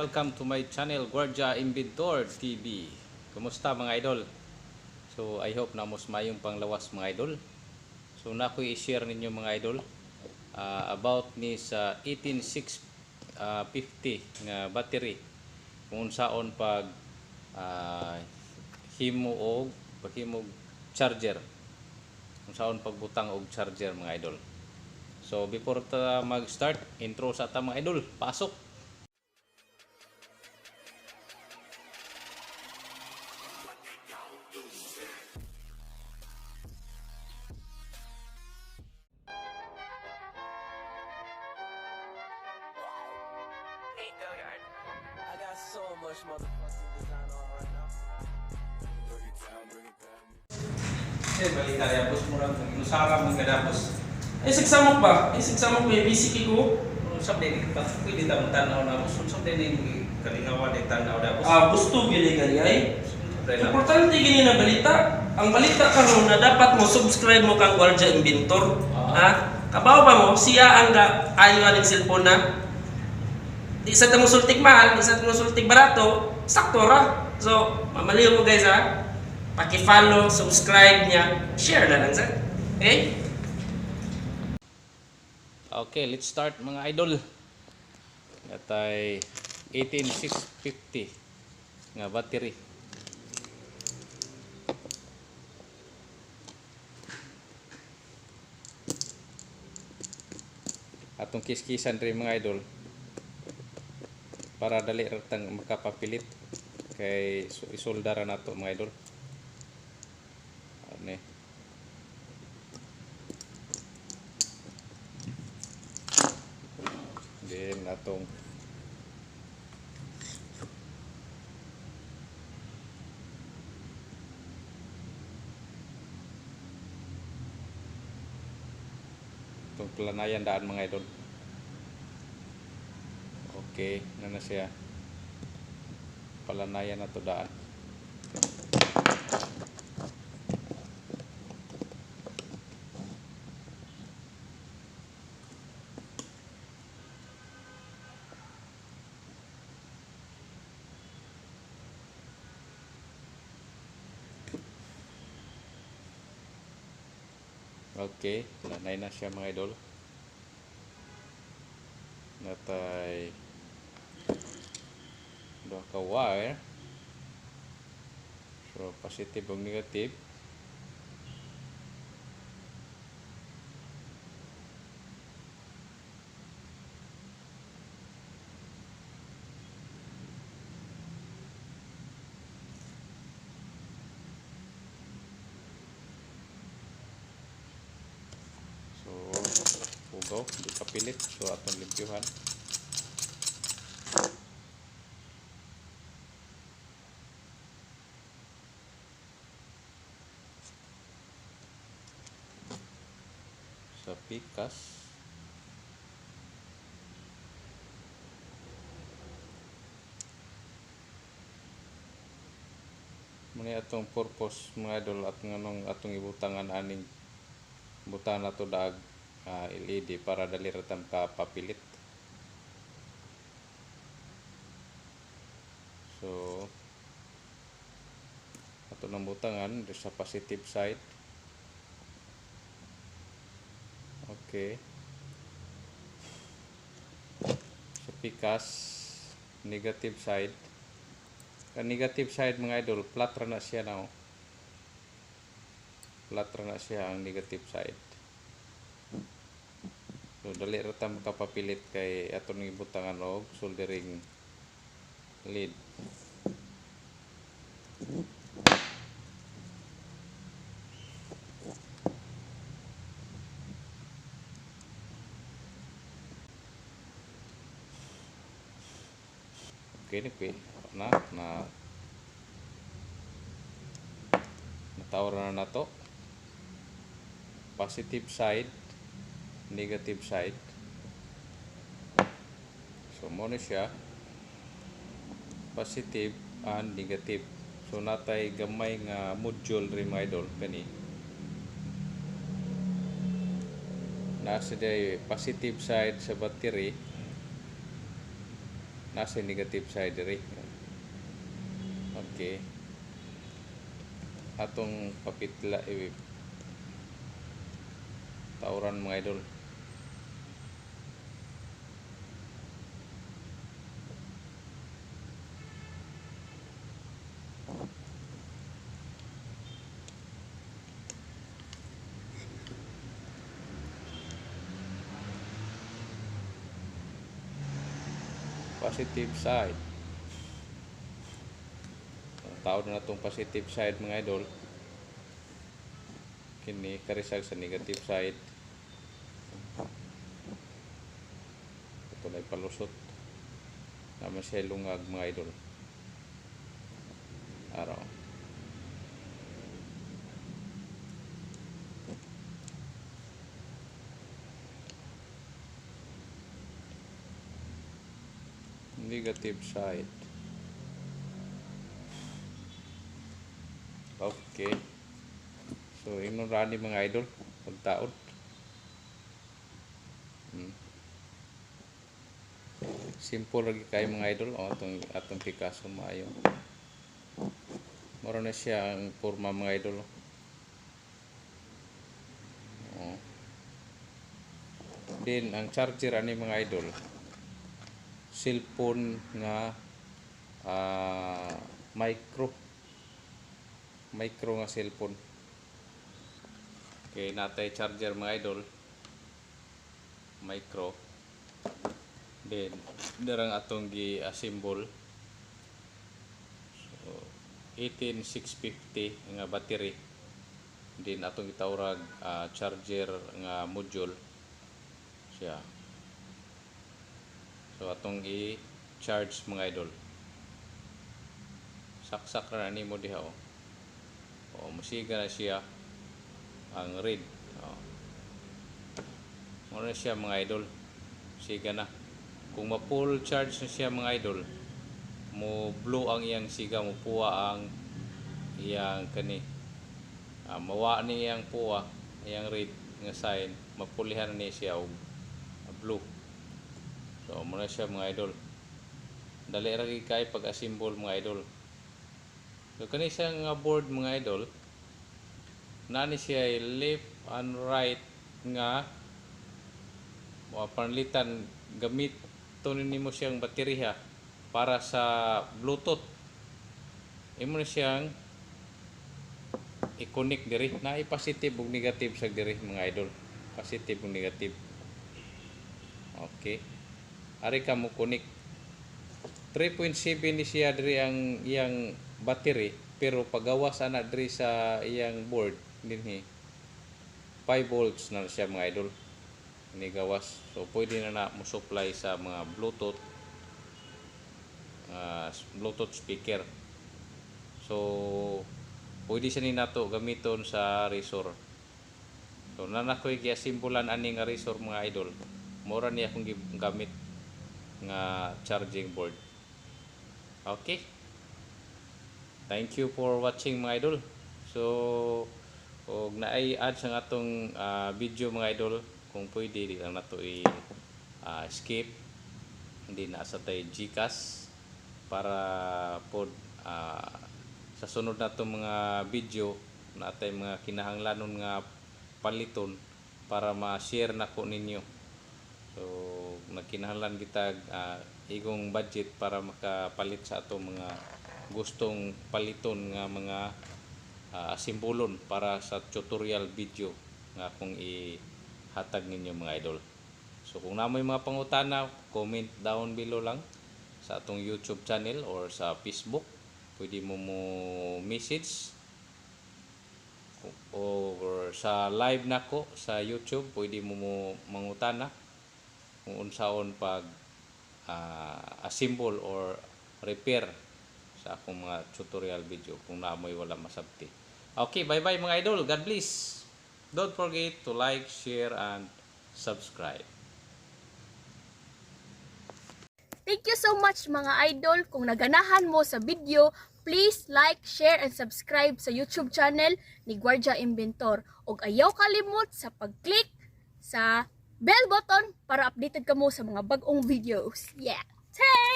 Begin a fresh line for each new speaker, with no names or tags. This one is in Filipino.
welcome to my channel Guardia Inventor TV. Kumusta mga idol? So I hope na mas mayong panglawas mga idol. So na ko i-share ninyo mga idol ah, about ni sa 18650 nga battery kung unsaon pag ah, himo og paghimo charger. Kung unsaon pagbutang og charger mga idol. So before ta mag-start, intro sa ta mga idol. Pasok.
Much motherfucking design on right now.
Eh, balik tayo. Bus mo lang. Inusara mo kadapos.
Isig samok ba? Isig samok may bisiki ko.
Usap din. Pwede tamo tanaw na. Bus usap din yung kalingawan din tanaw na. Bus.
Ah, gusto gili gayay.
Pre na.
Importante gini na balita. Ang balita karon na dapat mo subscribe mo kang Guardia Inventor.
Ah.
Ha? Kabaw ba mo siya ang ayo aning cellphone na. Di sa tamo sultik mahal, di sa tamo sultik barato, sakto ra. So, mamaliw mo guys ha. Paki-follow, subscribe niya, share na lang sa. Okay?
Okay, let's start mga idol. Natay 18650 nga battery. Atong kiskisan rin mga idol para dali ratang makapapilit kay su- isoldara nato mga idol. Ano. Then atong itong planayan daan mga idol. Okay, na na siya. Palanayan na to daan. Okay, lanay na siya mga idol. Natay duha ka wire. So positive ug negative. So, ugaw, di kapilit. So, atong limpyuhan. Sa pikas. Muna atong purpose mga idol at nganong atong ibutangan aning butan na to dag ah, LED para dali ratam ka papilit. So ato nang butangan sa positive side. Okay. Sa pikas negative side. Ang negative side mga idol, flat ra na siya now flat ra na siya ang negative side. So dali ra ta makapapilit kay ato ni butangan og soldering lead. Okay, ni na na natawar na na to positive side negative side. So mo ni siya. Positive and negative. So natay gamay nga module rin mga kani. Nasa day positive side sa battery nasa negative side diri. Okay. Atong papitla i tauran mga idol. Positive side. Ang tawag na itong positive side mga idol. Kini karisag sa negative side. Ito na palusot. Naman siya lungag mga idol. Negative side. Okay. So, ingon rani mga idol, pagtaod. Hmm. Simple lagi kayo mga idol, o atong atong Picasso maayo. Moro na siya ang forma mga idol. Oh. Then ang charger ani mga idol, cellphone nga ah, micro. Micro nga cellphone. Okay natay charger mga idol. Micro. Then darang atong gi assemble so 18650 nga battery. Then atong gitawrag ah, charger nga module. Siya So atong i-charge mga idol. Saksak na ni mo diha oh. O musiga na siya ang red. Oh. Mo na siya mga idol. Siga na. Kung ma-full charge na siya mga idol, mo blow ang iyang siga, mo puwa ang iyang kani. Ah, mawa ni iyang puwa, iyang red nga sign, mapulihan na ni siya og blue. So, muna siya mga idol. Dali ra kay pag-assemble mga idol. So, kani siya nga board mga idol. Nani siya left and right nga mga panlitan gamit to nimo siyang baterya para sa Bluetooth. Imo na siyang i-connect diri na i-positive ug negative sa diri mga idol. Positive ug negative. Okay ari ka mo connect 3.7 ni siya diri ang iyang battery pero pagawas ana diri sa iyang board dinhi. 5 volts na siya mga idol. Ni gawas. So pwede na na mo supply sa mga bluetooth ah, bluetooth speaker. So pwede siya ni nato gamiton sa resor. So nanakoy giasimbulan ani nga resor mga idol. Mura niya akong gamit nga charging board. Okay. Thank you for watching mga idol. So, og naay add sa atong ah, video mga idol kung pwede di lang nato i ah, skip hindi na sa tay GCash para pod ah, sa sunod nato mga video natay mga kinahanglanon nga paliton para ma-share nako ninyo. So, nagkinahanglan kita ah, igong budget para makapalit sa ato mga gustong paliton nga mga ah, simbolon para sa tutorial video nga kung ihatag ninyo mga idol. So kung namoy mga pangutana, comment down below lang sa atong YouTube channel or sa Facebook. Pwede mo mo message or sa live nako sa YouTube, pwede mo mo mangutana kung unsaon pag ah, assemble or repair sa akong mga tutorial video kung naamoy wala masabti. Okay, bye-bye mga idol. God bless. Don't forget to like, share, and subscribe.
Thank you so much mga idol. Kung naganahan mo sa video, please like, share, and subscribe sa YouTube channel ni Guardia Inventor. Og ayaw kalimot sa pag-click sa bell button para updated ka mo sa mga bagong videos. Yeah! Thanks!